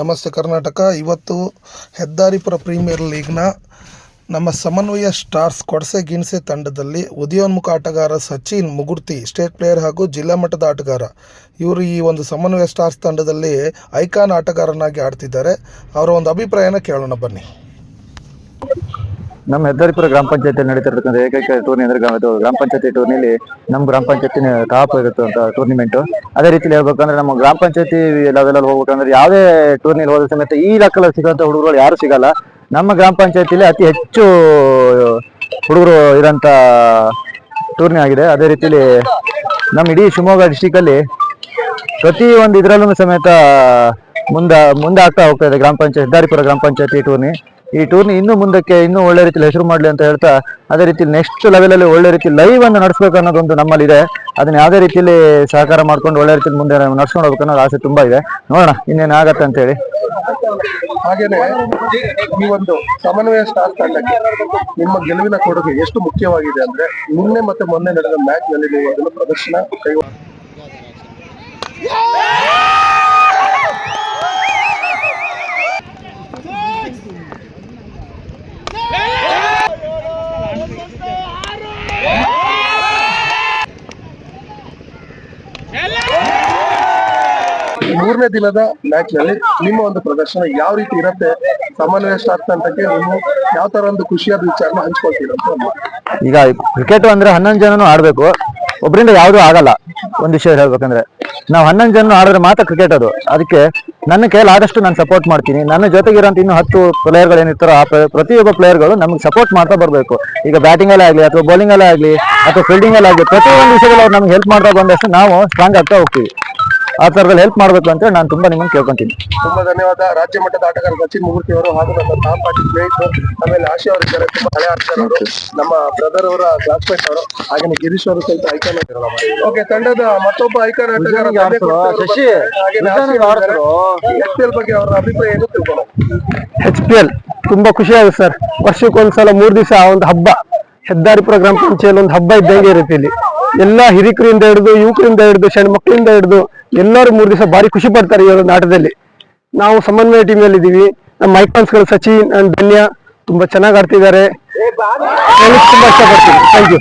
ನಮಸ್ತೆ ಕರ್ನಾಟಕ. ಇವತ್ತು ಹೆದ್ದಾರಿಪುರ ಪ್ರೀಮಿಯರ್ ಲೀಗ್ನ ನಮ್ಮ ಸಮನ್ವಯ ಸ್ಟಾರ್ಸ್ ಕೊಡಸೆ ಗಿಣಸೆ ತಂಡದಲ್ಲಿ ಉದಯೋನ್ಮುಖ ಆಟಗಾರ ಸಚಿನ್ ಮುಗುರ್ತಿ, ಸ್ಟೇಟ್ ಪ್ಲೇಯರ್ ಹಾಗೂ ಜಿಲ್ಲಾ ಮಟ್ಟದ ಆಟಗಾರ. ಇವರು ಈ ಒಂದು ಸಮನ್ವಯ ಸ್ಟಾರ್ಸ್ ತಂಡದಲ್ಲಿ ಐಕಾನ್ ಆಟಗಾರನಾಗಿ ಆಡ್ತಿದ್ದಾರೆ. ಅವರ ಒಂದು ಅಭಿಪ್ರಾಯನ ಕೇಳೋಣ ಬನ್ನಿ. ನಮ್ಮ ಹೆದ್ದಾರಿಪುರ ಗ್ರಾಮ ಪಂಚಾಯತಿಯಲ್ಲಿ ನಡೀತಿರ್ತಕ್ಕಂಥ ಏಕೈಕ ಟೂರ್ನಿ ಅಂದ್ರೆ ಗ್ರಾಮ- ಗ್ರಾಮ ಪಂಚಾಯತಿ ಟೂರ್ನಿಲಿ ನಮ್ಮ ಗ್ರಾಮ ಪಂಚಾಯತಿನ ಟಾಪ್ ಇರುತ್ತೆ ಅಂತ ಟೂರ್ನಿಮೆಂಟ್ ಅದೇ ರೀತಿಲಿ ಹೇಳ್ಬೇಕಂದ್ರೆ ನಮ್ಮ ಗ್ರಾಮ ಪಂಚಾಯತಿ ಲೆವೆಲ್ ಹೋಗ್ಬೇಕಂದ್ರೆ ಯಾವುದೇ ಟೂರ್ನಿಯಲ್ಲಿ ಹೋದ ಸಮೇತ ಈ ಲೆಕ್ಕದಲ್ಲಿ ಸಿಗೋಂಥ ಹುಡುಗರು ಯಾರು ಸಿಗಲ್ಲ. ನಮ್ಮ ಗ್ರಾಮ ಪಂಚಾಯತಿಲಿ ಅತಿ ಹೆಚ್ಚು ಹುಡುಗರು ಇರೋಂಥ ಟೂರ್ನಿ ಆಗಿದೆ. ಅದೇ ರೀತಿಲಿ ನಮ್ಮ ಇಡೀ ಶಿವಮೊಗ್ಗ ಡಿಸ್ಟಿಕಲ್ಲಿ ಪ್ರತಿ ಒಂದು ಇದರಲ್ಲೂ ಸಮೇತ ಮುಂದ ಮುಂದೆ ಆಗ್ತಾ ಹೋಗ್ತಾ ಇದೆ ಗ್ರಾಮ ಪಂಚಾಯತ್ ಹೆದ್ದಾರಿಪುರ ಗ್ರಾಮ ಪಂಚಾಯತಿ ಟೂರ್ನಿ ಈ ಟೂರ್ನಿ ಇನ್ನೂ ಮುಂದಕ್ಕೆ ಇನ್ನೂ ಒಳ್ಳೆ ರೀತಿಯಲ್ಲಿ ಹೆಸರು ಮಾಡಲಿ ಅಂತ ಹೇಳ್ತಾ, ಅದೇ ರೀತಿ ನೆಕ್ಸ್ಟ್ ಲೆವೆಲ್ ಅಲ್ಲಿ ಒಳ್ಳೆ ರೀತಿ ಲೈವ್ ಅನ್ನು ನಡೆಸಬೇಕು ಅನ್ನೋದೊಂದು ನಮ್ಮಲ್ಲಿ ಇದೆ ಅದನ್ನ ಯಾವುದೇ ರೀತಿಯಲ್ಲಿ ಸಹಕಾರ ಮಾಡ್ಕೊಂಡು ಒಳ್ಳೆ ರೀತಿಯಲ್ಲಿ ಮುಂದೆ ನಡ್ಸ್ಕೊಂಡು ಹೋಗ್ಬೇಕು ಅನ್ನೋದು ಆಸೆ ತುಂಬಾ ಇದೆ. ನೋಡೋಣ, ಇನ್ನೇನು ಆಗತ್ತೆ ಅಂತ ಹೇಳಿ. ಹಾಗೇನೆ ಈ ಒಂದು ಸಮನ್ವಯ ಸ್ಟಾರ್ ತಂಡಕ್ಕೆ ನಿಮ್ಮ ಗೆಲುವಿನ ಕೊಡುಗೆ ಎಷ್ಟು ಮುಖ್ಯವಾಗಿದೆ ಅಂದ್ರೆ ನಿನ್ನೆ ಮತ್ತೆ ಮೊನ್ನೆ ನಡೆದ ಮ್ಯಾಚ್ನಲ್ಲಿ ನೀವು ಅದನ್ನು ಪ್ರದರ್ಶನ ಕೈ ಮೂರನೇ ದಿನದ ಮ್ಯಾಚ್ನಲ್ಲಿ ನಿಮ್ಮ ಒಂದು ಪ್ರದರ್ಶನ ಯಾವ ರೀತಿ ಇರುತ್ತೆ? ಸಮನ್ವಯ ತಂಡಕ್ಕೆ ನೀವು ಯಾವ ತರ ಒಂದು ಖುಷಿಯಾದ ವಿಚಾರನ ಹಂಚ್ಕೊಳ್ತೀರ ಈಗ ಕ್ರಿಕೆಟ್ ಅಂದ್ರೆ ಹನ್ನೊಂದು ಜನನು ಆಡ್ಬೇಕು. ಒಬ್ಬರಿಂದ ಯಾವ್ದು ಆಗಲ್ಲ. ಒಂದ್ ವಿಷಯ ಹೇಳ್ಬೇಕಂದ್ರೆ ನಾವು ಹನ್ನೊಂದು ಜನ ಆಡಿದ್ರೆ ಮಾತ್ರ ಕ್ರಿಕೆಟ್ ಅದು. ಅದಕ್ಕೆ ನನ್ನ ಕೈಯಲ್ಲಿ ಆದಷ್ಟು ನಾನು ಸಪೋರ್ಟ್ ಮಾಡ್ತೀನಿ. ನನ್ನ ಜೊತೆಗಿರೋಂತ ಇನ್ನು ಹತ್ತು ಪ್ಲೇಯರ್ಗಳು ಏನಿರ್ತಾರೋ ಆ ಪ್ರತಿಯೊಬ್ಬ ಪ್ಲೇಯರ್ಗಳು ನಮ್ಗೆ ಸಪೋರ್ಟ್ ಮಾಡ್ತಾ ಬರಬೇಕು. ಈಗ ಬ್ಯಾಟಿಂಗ್ ಅಲ್ಲೇ ಆಗಲಿ ಅಥವಾ ಬೌಲಿಂಗ್ ಅಲ್ಲೇ ಆಗಲಿ ಅಥವಾ ಫೀಲ್ಡಿಂಗ್ ಅಲ್ಲೇ ಆಗಲಿ ಪ್ರತಿಯೊಂದು ವಿಷಯಗಳು ಅವ್ರು ನಮ್ಗೆ ಹೆಲ್ಪ್ ಮಾಡ್ತಾ ಬಂದಷ್ಟು ನಾವು ಸ್ಟ್ರಾಂಗ್ ಆಗ್ತಾ ಹೋಗ್ತೀವಿ. ಆ ಥರದಲ್ಲಿ ಹೆಲ್ಪ್ ಮಾಡಬೇಕು ಅಂತ ನಾನು ತುಂಬಾ ನಿಮ್ಮನ್ನು ಕೇಳ್ಕೊಂತೀನಿ. ತುಂಬಾ ಧನ್ಯವಾದ. ರಾಜ್ಯ ಮಟ್ಟದ ಆಟಗಾರ ಸಚಿನ್ ಮೂರ್ತಿ ಅವರು ಹಾಗೂ ನಮ್ಮ ತಾಂಪಾಟಿ ಸ್ನೇಹಿತರು ಆಮೇಲೆ ಆಶಾ ಅವರು ಇದ್ದಾರೆ ತುಂಬಾ ಹಳೆ ಆಟಗಾರರು ನಮ್ಮ ಬ್ರದರ್ ಅವರ ಕ್ಲಾಸ್ಮೇಟ್ ಅವರು ಹಾಗೆ ಗಿರೀಶ್ ಅವರು ಸ್ವಲ್ಪ ಐಕಾನ್ ಓಕೆ ತಂಡದ ಮತ್ತೊಬ್ಬ ಐಕಾನ್ ಆಟಗಾರ ಅವರು ಶಶಿ, ಅವರು ಇದ್ದಾರೆ. ಆಡ್ತಾರೆ. ಬಗ್ಗೆ ಅವರ ಅಭಿಪ್ರಾಯ ಏನು ತಿಳ್ಕೊಳ್ಳೋಣ ಎಚ್ ಪಿ ಎಲ್ ತುಂಬಾ ಖುಷಿ ಆಗುತ್ತೆ ಸರ್. ವರ್ಷಕ್ಕೊಂದ್ಸಲ ಮೂರ್ ದಿವಸ ಒಂದು ಹಬ್ಬ. ಹೆದ್ದಾರಿಪುರ ಗ್ರಾಮ ಪಂಚಾಯತ್ ಒಂದು ಹಬ್ಬ ಇದ್ದಂಗೆ ಇರುತ್ತೆ ಇಲ್ಲಿ. ಎಲ್ಲಾ ಹಿರಿಕರಿಂದ ಹಿಡಿದು ಯುವಕರಿಂದ ಹಿಡಿದು ಸಣ್ಣ ಮಕ್ಕಳಿಂದ ಹಿಡಿದು ಎಲ್ಲರೂ ಮೂರು ದಿವಸ ಭಾರಿ ಖುಷಿ ಪಡ್ತಾರೆ ಈ ಒಂದು ಆಟದಲ್ಲಿ ನಾವು ಸಮನ್ವಯ ಟೀಮ್ ಅಲ್ಲಿ ಇದೀವಿ. ನಮ್ಮ ಐಕಾನ್ಸ್ಗಳು ಸಚಿನ್ ಅಂಡ್ ಧನ್ಯ ತುಂಬಾ ಚೆನ್ನಾಗಿ ಆಡ್ತಿದ್ದಾರೆ. ತುಂಬಾ ಇಷ್ಟಪಡ್ತೀನಿ. Thank you